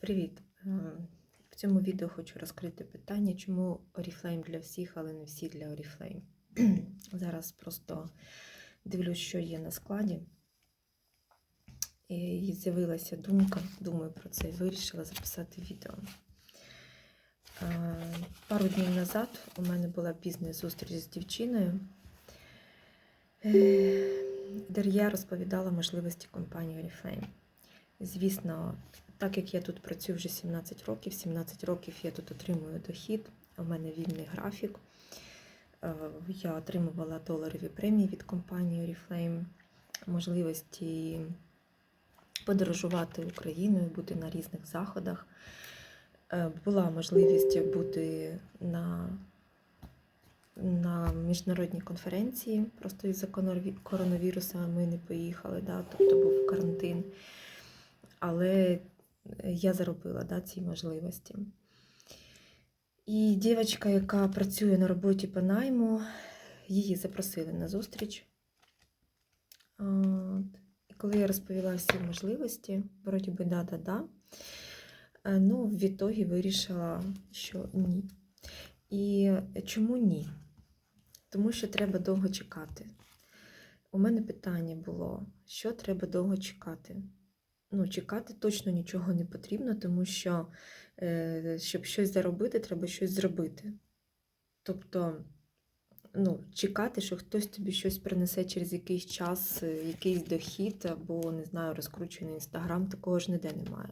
Привіт! Е, В цьому відео хочу розкрити питання, чому Oriflame для всіх, але не всі для Oriflame. Зараз просто дивлюсь, що є на складі. І з'явилася думка, думаю про це і вирішила записати відео. Е, Пару днів назад у мене була бізнес-зустріч з дівчиною, е, де я розповідала можливості компанії Oriflame. Звісно, так як я тут працюю вже 17 років, 17 років я тут отримую дохід, у мене вільний графік. Е, Я отримувала доларові премії від компанії Oriflame, можливості подорожувати Україною, бути на різних заходах. Е, Була можливість бути на, на міжнародній конференції, просто із-за коронавірусу ми не поїхали, да, тобто був карантин. Але я заробила да, ці можливості. І дівчинка, яка працює на роботі по найму, її запросили на зустріч. От. І коли я розповіла всі можливості, вроді би да-да-да, е, ну, в ітогі вирішила, що ні. І чому ні? Тому що треба довго чекати. У мене питання було, що треба довго чекати? Ну, чекати точно нічого не потрібно, тому що, е, щоб щось заробити, треба щось зробити. Тобто, ну, чекати, що хтось тобі щось принесе через якийсь час, е, якийсь дохід, або, не знаю, розкручений інстаграм, такого ж ніде немає.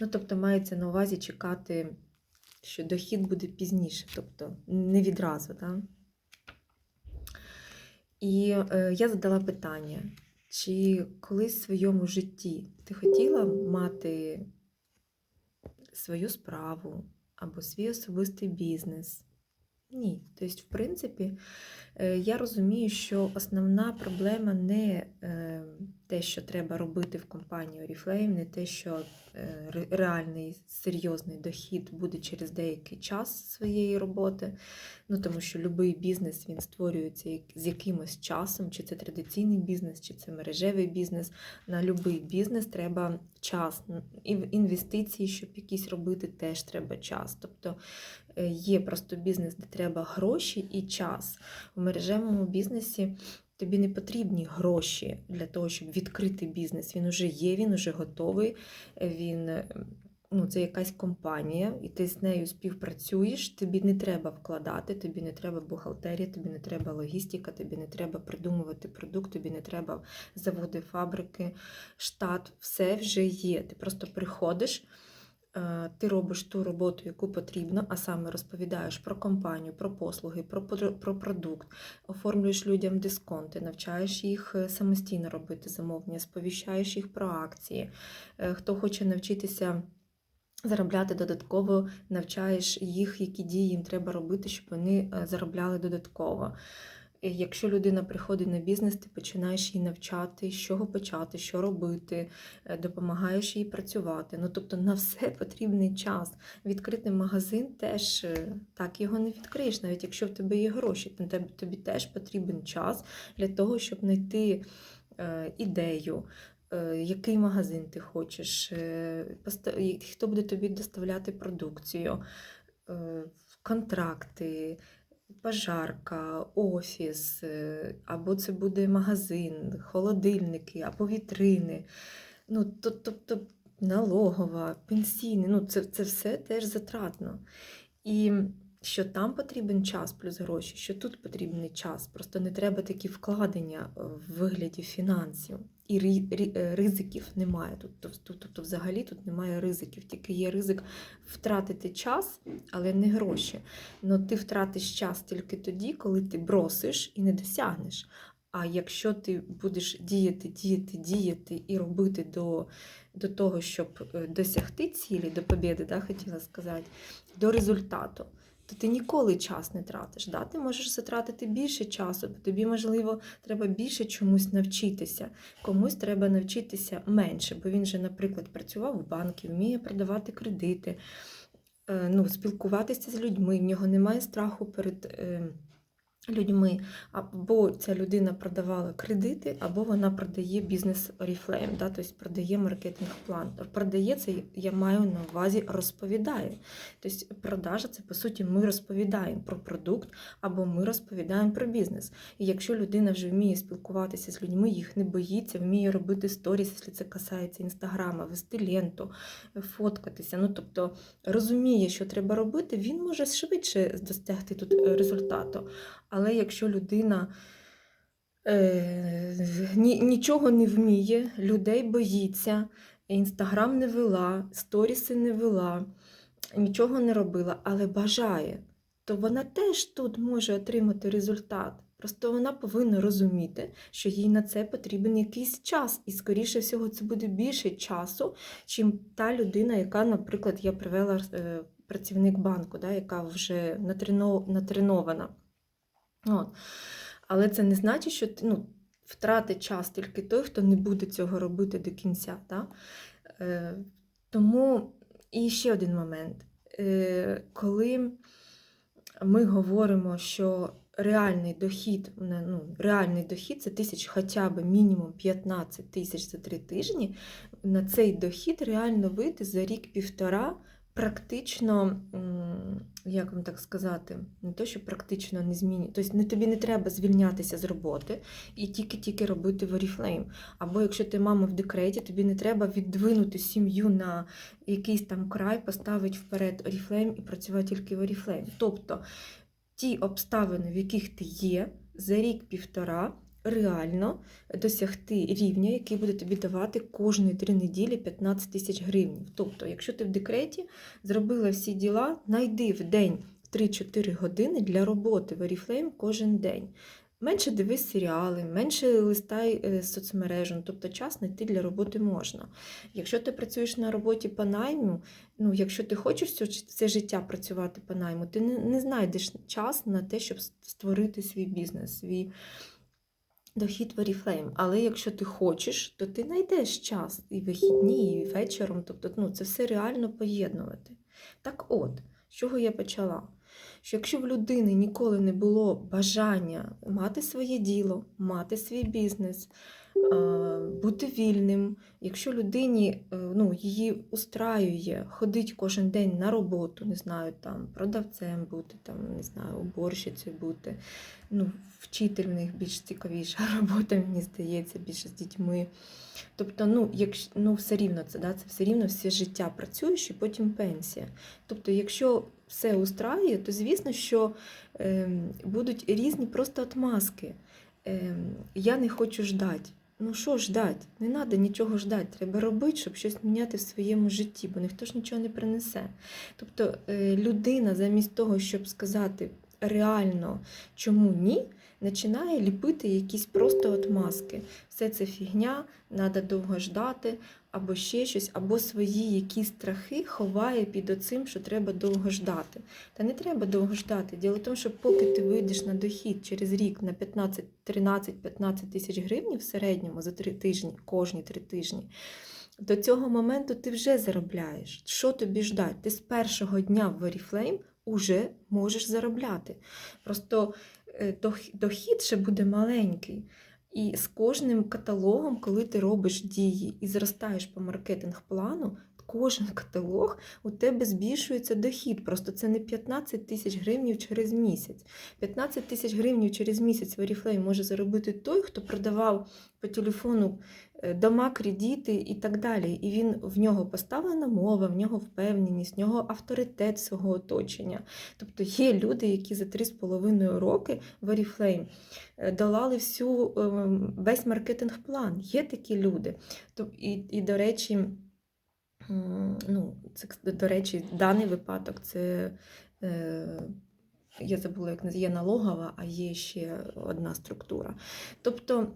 Ну, тобто, мається на увазі чекати, що дохід буде пізніше, тобто не відразу. Да? І е, я задала питання. Чи колись в своєму житті ти хотіла мати свою справу або свій особистий бізнес? Ні. Тобто, в принципі, е, я розумію, що основна проблема не е, те, що треба робити в компанії Oriflame, не те, що е, реальний серйозний дохід буде через деякий час своєї роботи. Ну, тому що будь-який бізнес він створюється з якимось часом, чи це традиційний бізнес, чи це мережевий бізнес. На будь-який бізнес треба час. І в інвестиції, щоб якісь робити, теж треба час. Тобто е, є просто бізнес, де треба гроші і час. У мережевому бізнесі тобі не потрібні гроші для того, щоб відкрити бізнес. Він уже є, він уже готовий. Він ну, це якась компанія, і ти з нею співпрацюєш, тобі не треба вкладати, тобі не треба бухгалтерія, тобі не треба логістика, тобі не треба придумувати продукт, тобі не треба заводи, фабрики, штат, все вже є. Ти просто приходиш. Е, Ти робиш ту роботу, яку потрібно, а саме розповідаєш про компанію, про послуги, про, про продукт, оформлюєш людям дисконти, навчаєш їх е, самостійно робити замовлення, сповіщаєш їх про акції. Е, Хто хоче навчитися заробляти додатково, навчаєш їх, які дії їм треба робити, щоб вони заробляли додатково. Якщо людина приходить на бізнес, ти починаєш її навчати, з чого почати, що робити, е, допомагаєш їй працювати. Ну тобто на все потрібний час. Відкрити магазин теж е, так його не відкриєш, навіть якщо в тебе є гроші, то тобі теж потрібен час для того, щоб знайти е, ідею, який магазин ти хочеш, хто буде тобі доставляти продукцію, контракти, пожарка, офіс, е, або це буде магазин, холодильники, або вітрини. Ну, тобто налогова, пенсійний, ну це, це все теж затратно. І що там потрібен час плюс гроші, що тут потрібний час. Просто не треба такі вкладення в вигляді фінансів. І е, ризиків немає тут. Тобто, взагалі тут немає ризиків, тільки є ризик втратити час, але не гроші. Ну ти втратиш час тільки тоді, коли ти бросиш і не досягнеш. А якщо ти будеш діяти, діяти, діяти і робити до, до того, щоб е, досягти цілі, до побєди, да, хотіла сказати, до результату, то ти ніколи час не тратиш. Да? Ти можеш затратити більше часу, бо тобі, можливо, треба більше чомусь навчитися. Комусь треба навчитися менше, бо він же, наприклад, працював в банку, вміє продавати кредити, е, ну, спілкуватися з людьми, в нього немає страху перед. Людьми, або ця людина продавала кредити, або вона продає бізнес Oriflame, да, тобто продає маркетинг-план. Продає це, я маю на увазі, розповідає. Тобто продажа це, по суті, ми розповідаємо про продукт, або ми розповідаємо про бізнес. І якщо людина вже вміє спілкуватися з людьми, їх не боїться, вміє робити сторіс, якщо це касається інстаграма, вести ленту, фоткатися. Ну, тобто розуміє, що треба робити, він може швидше достигти тут е, результату. Але якщо людина е, ні, нічого не вміє, людей боїться, інстаграм не вела, сторіси не вела, нічого не робила, але бажає, то вона теж тут може отримати результат. Просто вона повинна розуміти, що їй на це потрібен якийсь час, і, скоріше всього, це буде більше часу, чим та людина, яка, наприклад, я привела е, працівник банку, да, яка вже натрено- натренована. От. Але це не значить, що ну, втратить час тільки той, хто не буде цього робити до кінця. Да? Е, тому і ще один момент. Е, коли ми говоримо, що реальний дохід, ну, реальний дохід це тисяч хоча б мінімум 15 тисяч за три тижні, на цей дохід реально вийти за рік-півтора практично, як вам так сказати, не то, що практично не змінює. Тобто не, тобі не треба звільнятися з роботи і тільки-тільки робити в Oriflame. Або якщо ти мама в декреті, тобі не треба віддвинути сім'ю на якийсь там край, поставити вперед Oriflame і працювати тільки в Oriflame. Тобто ті обставини, в яких ти є, за рік-півтора. Реально досягти рівня, який буде тобі давати кожні три неділі 15 тисяч гривень. Тобто, якщо ти в декреті зробила всі діла, знайди в день 3-4 години для роботи в Oriflame кожен день. Менше дивись серіали, менше листай е, соцмережу, тобто час знайти для роботи можна. Якщо ти працюєш на роботі по найму, ну якщо ти хочеш все, все життя працювати по найму, ти не, не знайдеш час на те, щоб створити свій бізнес, свій дохід в Oriflame. Але якщо ти хочеш, то ти знайдеш час і вихідні, і вечором. Тобто ну, це все реально поєднувати. Так от, з чого я почала? Що якщо в людини ніколи не було бажання мати своє діло, мати свій бізнес, бути вільним, якщо людині е, ну, її устраює ходити кожен день на роботу, не знаю, там продавцем бути, там, не знаю, уборщицею бути, ну, вчитель в них більш цікавіша робота, мені здається, більше з дітьми. Тобто, ну, якщо, ну, все рівно це, да, це все рівно все життя працюєш і потім пенсія. Тобто, якщо все устраює, то звісно, що е, будуть різні просто отмазки. Е, я не хочу ждати. Ну що ждать? Не треба нічого ждати. Треба робити, щоб щось міняти в своєму житті, бо ніхто ж нічого не принесе. Тобто е, людина, замість того, щоб сказати реально, чому ні, починає ліпити якісь просто отмазки. Все це фігня, треба довго ждати, або ще щось, або свої якісь страхи ховає під оцим, що треба довго ждати. Та не треба довго ждати. Діло в тому, що поки ти вийдеш на дохід через рік на 15, 13-15 тисяч гривень в середньому за три тижні, кожні три тижні. До цього моменту ти вже заробляєш. Що тобі ждати? Ти з першого дня в Oriflame уже можеш заробляти. Просто е, дохід ще буде маленький. І з кожним каталогом, коли ти робиш дії і зростаєш по маркетинг-плану, кожен каталог у тебе збільшується дохід. Просто це не 15 тисяч гривень через місяць. 15 тисяч гривень через місяць в Oriflame може заробити той, хто продавав по телефону е, дома, кредити і так далі. І він в нього поставлена мова, в нього впевненість, в нього авторитет свого оточення. Тобто є люди, які за 3,5 роки в Oriflame е, долали всю, ем, весь маркетинг-план. Є такі люди. І, і до речі, ну, це, до речі, даний випадок це. Е, я забула, як не є налогова, а є ще одна структура. Тобто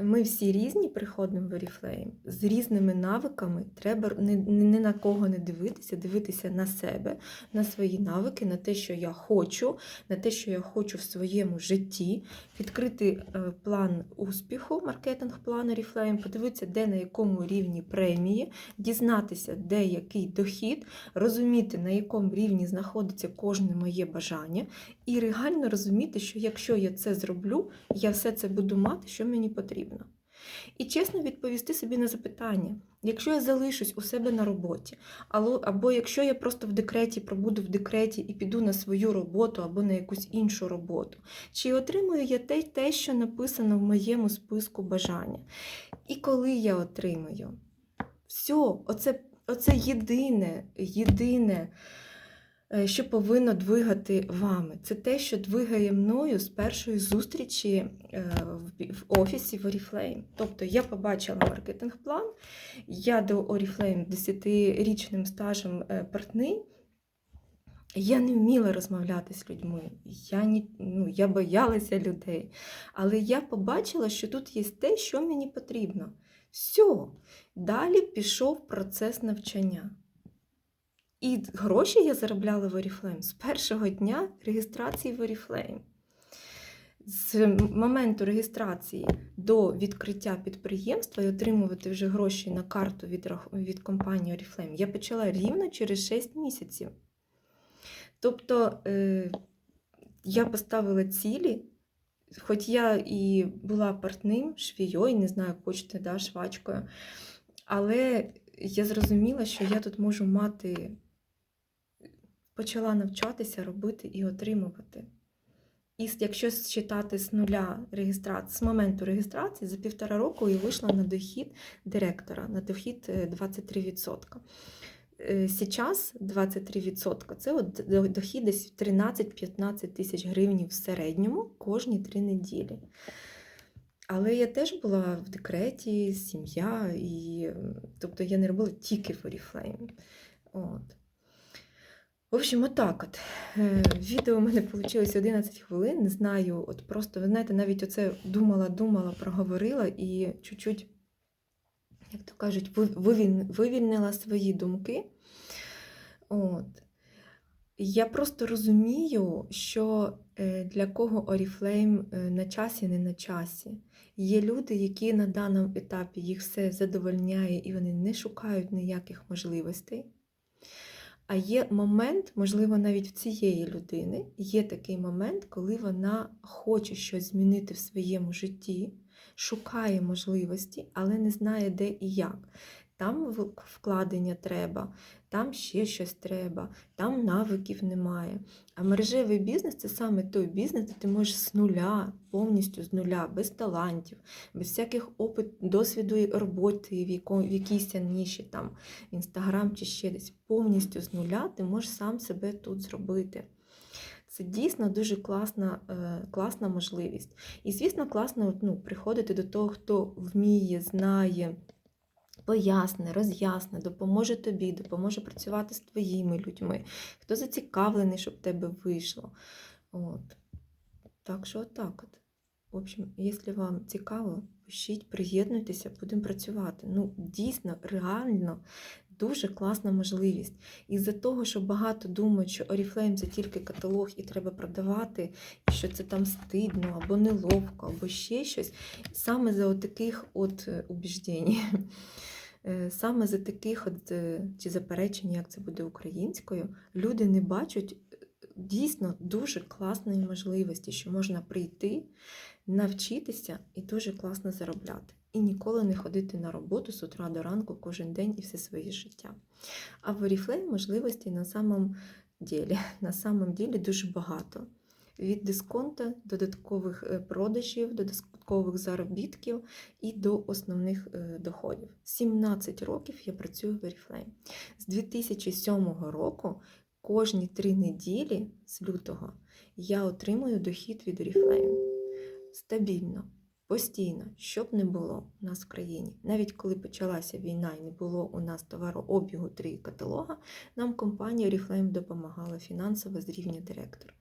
ми всі різні приходимо в Oriflame з різними навиками. Треба ні, ні на кого не дивитися, дивитися на себе, на свої навики, на те, що я хочу, на те, що я хочу в своєму житті, відкрити е, план успіху, маркетинг-план Oriflame, подивитися, де на якому рівні премії, дізнатися, де який дохід, розуміти, на якому рівні знаходиться кожне моє бажання, і реально розуміти, що якщо я це зроблю, я все це буду мати, що мені потрібно. І чесно відповісти собі на запитання, якщо я залишусь у себе на роботі, або якщо я просто в декреті пробуду в декреті і піду на свою роботу або на якусь іншу роботу, чи отримую я те, те, що написано в моєму списку бажання? І коли я отримую, все, оце, оце єдине, єдине. Е, Що повинно двигати вами? Це те, що двигає мною з першої зустрічі е, в офісі в Oriflame. Тобто я побачила маркетинг-план, я до Oriflame 10-річним стажем е, партний. Я не вміла розмовляти з людьми, я, ні, ну, я боялася людей. Але я побачила, що тут є те, що мені потрібно. Все. Далі пішов процес навчання. І гроші я заробляла в Oriflame з першого дня реєстрації в Oriflame. З моменту реєстрації до відкриття підприємства і отримувати вже гроші на карту від, від компанії Oriflame я почала рівно через 6 місяців. Тобто е, я поставила цілі, хоч я і була партним, швією, не знаю, хочете, да, швачкою, але я зрозуміла, що я тут можу мати, почала навчатися робити і отримувати. І якщо считати з нуля реєстрації, з моменту реєстрації, за півтора року я вийшла на дохід директора, на дохід е, 23%. Е, Сейчас 23% це от дохід десь 13-15 тисяч гривень в середньому кожні три неділі. Але я теж була в декреті, сім'я, і тобто я не робила тільки Oriflame. От. В общем, отак от. Е, Відео у мене вийшло 11 хвилин. Не знаю, от просто, ви знаєте, навіть оце думала, думала, проговорила і чуть-чуть, як то кажуть, вивільнила свої думки. От. Я просто розумію, що е, для кого е, на часі, не на часі. Є люди, які на даному етапі їх все задовольняє і вони не шукають ніяких можливостей. А є момент, можливо, навіть в цієї людини є такий момент, коли вона хоче щось змінити в своєму житті, шукає можливості, але не знає, де і як. Там вкладення треба, там ще щось треба, там навиків немає. А мережевий бізнес це саме той бізнес, де ти можеш з нуля, повністю з нуля, без талантів, без всяких опит, досвіду роботи в, яко, в якійсь ніші, там, інстаграм чи ще десь, повністю з нуля ти можеш сам себе тут зробити. Це дійсно дуже класна, е, класна можливість. І, звісно, класно ну, приходити до того, хто вміє, знає, поясне, роз'ясне, допоможе тобі, допоможе працювати з твоїми людьми, хто зацікавлений, щоб в тебе вийшло. От. Так що отак от. В общем, якщо вам цікаво, пишіть, приєднуйтеся, будемо працювати. Ну, дійсно, реально дуже класна можливість. Із-за того, що багато думають, що Oriflame це тільки каталог і треба продавати, і що це там стидно, або неловко, або ще щось. Саме за таких от е, убіждень. Е, Саме за таких от, е, чи заперечень, як це буде українською, люди не бачать е, дійсно дуже класної можливості, що можна прийти, навчитися і дуже класно заробляти. І ніколи не ходити на роботу з утра до ранку кожен день і все своє життя. А в Oriflame можливостей на самом ділі, на самом ділі дуже багато. Від дисконта, додаткових е, продажів, додаткових заробітків і до основних е, доходів. 17 років я працюю в Oriflame. З 2007 року кожні три неділі з лютого я отримую дохід від Oriflame. Стабільно, постійно, щоб не було у нас в країні. Навіть коли почалася війна і не було у нас товарообігу три каталога, нам компанія Oriflame допомагала фінансово з рівня директора.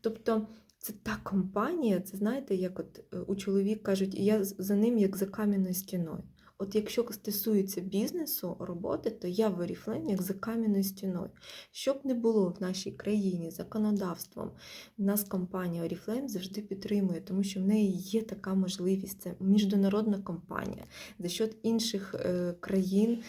Тобто це та компанія, це знаєте, як от е, у чоловік кажуть, я за ним як за кам'яною стіною. От якщо стосується бізнесу, роботи, то я в Oriflame як за кам'яною стіною. Щоб не було в нашій країні законодавством, нас компанія Oriflame завжди підтримує, тому що в неї є така можливість. Це міжнародна компанія. За счет інших е, країн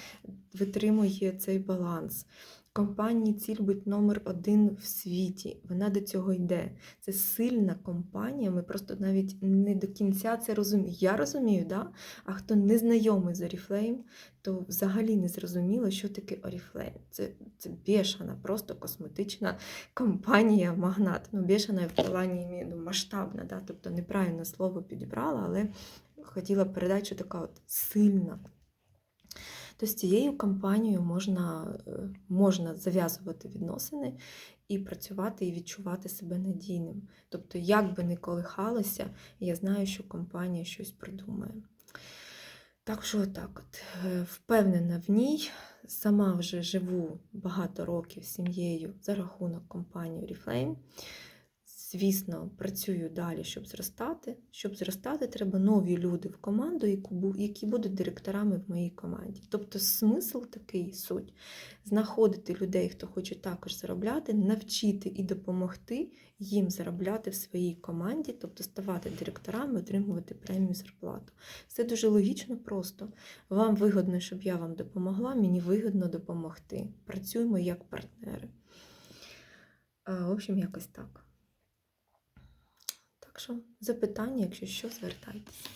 витримує цей баланс. Компанії ціль бути номер один в світі. Вона до цього йде. Це сильна компанія. Ми просто навіть не до кінця це розуміємо. Я розумію, да? а хто не знайомий з Oriflame, то взагалі не зрозуміло, що таке Oriflame. Це, це бешена, просто косметична компанія магнат. Ну, бешена в плані ну, масштабна, да? тобто неправильне слово підібрала, але хотіла передати, що така от сильна. То з цією компанією можна, е, можна зав'язувати відносини і працювати і відчувати себе надійним. Тобто, як би не колихалося, я знаю, що компанія щось придумає. Так що отак от. Е, Впевнена в ній. Сама вже живу багато років з сім'єю за рахунок компанії Oriflame. Звісно, працюю далі, щоб зростати. Щоб зростати, треба нові люди в команду, які будуть директорами в моїй команді. Тобто смисл такий суть знаходити людей, хто хоче також заробляти, навчити і допомогти їм заробляти в своїй команді, тобто ставати директорами, отримувати премію зарплату. Це дуже логічно просто. Вам вигодно, щоб я вам допомогла, мені вигодно допомогти. Працюємо як партнери. В общем, якось так. Так що запитання, якщо що, звертайтеся.